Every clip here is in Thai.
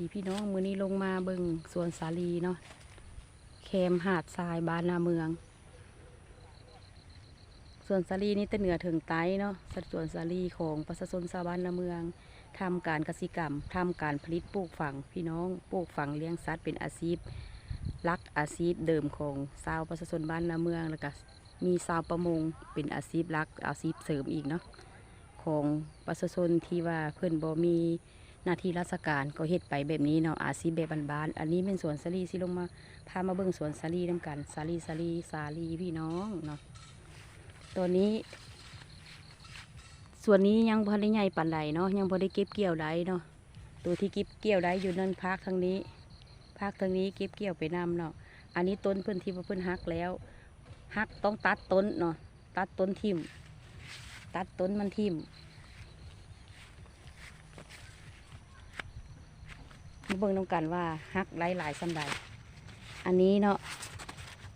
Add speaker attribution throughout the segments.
Speaker 1: ดีพี่น้องมือนี้ลงมาเบิงสวนสาลีเนาะแคมหาดทรายบ้านนาเมืองสวนสาลีนี่ต่เหนือถึงไต้เนาะสัดส่วนสาลีของประชาชนชาวบ้านนาเมืองทำการเกษตรกรรมทำการผลิตปลูกฝังพี่น้องปลูกฝังเลี้ยงสัตว์เป็นอาชีพหลักอาชีพเดิมของชาวประชาชนบ้านนาเมืองแล้วก็มีชาวประมงเป็นอาชีพหลักอาชีพเสริมอีกเนาะของประชาชนที่ว่าเพื่อนบ่มี หน้าที่ราชการก็เฮ็ดไปแบบนี้เนาะอาชีพแบบบ้านๆอันนี้เป็นสวนสาลีสิลงมาพามาเบิ่งสวนสาลีนำกันสาลีสาลีสาลีพี่น้องเนาะตัวนี้ส่วนนี้ยังพอได้ใหญ่ปานใดเนาะยังพอได้เก็บเกี่ยวได้เนาะตัวที่เก็บเกี่ยวได้อยู่นั่นภาคทางนี้ภาคทางนี้เก็บเกี่ยวไปนำเนาะอันนี้ต้นเพิ่นที่ว่าเพิ่นหักแล้วหักต้องตัดต้นเนาะตัดต้นทิ่มตัดต้นมันทิ่ม มาเบิ่งน้ำกันว่าฮักหลายหลายๆสำใดอันนี้เนาะ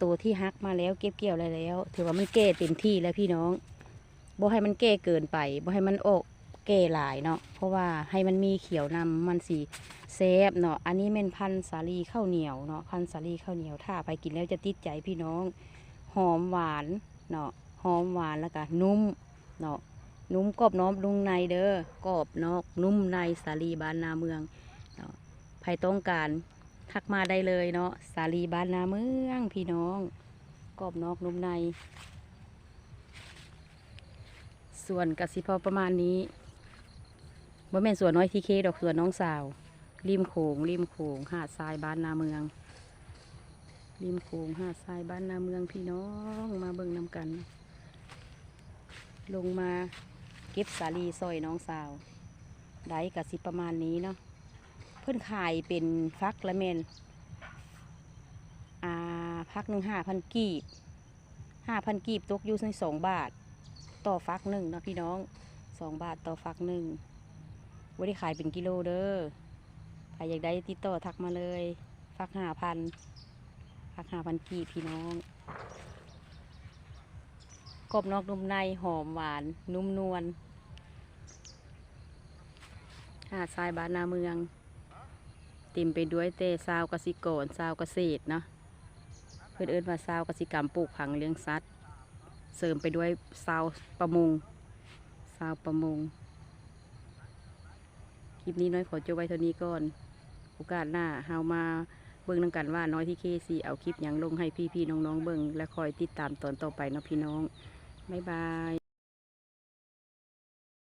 Speaker 1: ตัวที่ฮักมาแล้วเก็บเกี่ยวอะไรแล้ว ถือว่ามันแก่เต็มที่แล้วพี่น้องบ่ให้มันแก่เกินไปบ่ให้มันอกแก่หลายเนาะเพราะว่าให้มันมีเขียวนำมันสีแซ่บเนาะอันนี้เป็นพันธุ์สาลีข้าวเหนียวเนาะพันธุ์สาลีข้าวเหนียวถ้าไปกินแล้วจะติดใจพี่น้องหอมหวานเนาะหอมหวานแล้วก็นุ่มเนาะนุ่มกรอบน้อมลุงในเด้อกรอบนอกนุ่มในสาลีบ้านนาเมือง ใครต้องการทักมาได้เลยเนาะสาลีบ้านนาเมืองพี่น้องกรอบนอกนุ่มใน ส่วนกสิพอประมาณนี้บ่แม่นส่วนน้อยทีเคดอกส่วนน้องสาว ริมโขงริมโขงหาดทรายบ้านนาเมือง ริมโขงหาดทรายบ้านนาเมืองพี่น้องมาเบิ่งนำกัน ลงมาเก็บสาลีซอยน้องสาว ได้กสิประมาณนี้เนาะ เพื่อนขายเป็นฟักละเมนอ่าพักหนึ่งห้าพันกีบห้าพันกีบตกอยู่ในสองบาท ต่อฟักหนึ่งนะพี่น้องสองบาทต่อฟักหนึ่งวันนี้ขายเป็นกิโลเด้อใครอยากได้ติดต่อทักมาเลย ฟักห้าพันฟักห้าพันกีบพี่น้องกรอบนอกนุ่มในหอมหวาน นุ่มนวลหาดทรายบ้านนาเมือง เต็มไปด้วยเตซาวกสิกรซาวเกษตรเนาะเพื่อนเอิ้นว่าซาวกสิกรรมปลูกผังเลี้ยงสัตว์ เสริมไปด้วยซาวประมงซาวประมง คลิปนี้น้อยขอจบไว้เท่านี้ก่อน โอกาสหน้าเฮามาเบิ่งนำกันว่าน้อยที่เคซีเอาคลิปหยังลงให้พี่ๆน้องๆเบิ่งและคอยติดตามตอนต่อไปเนาะพี่น้องบ๊ายบาย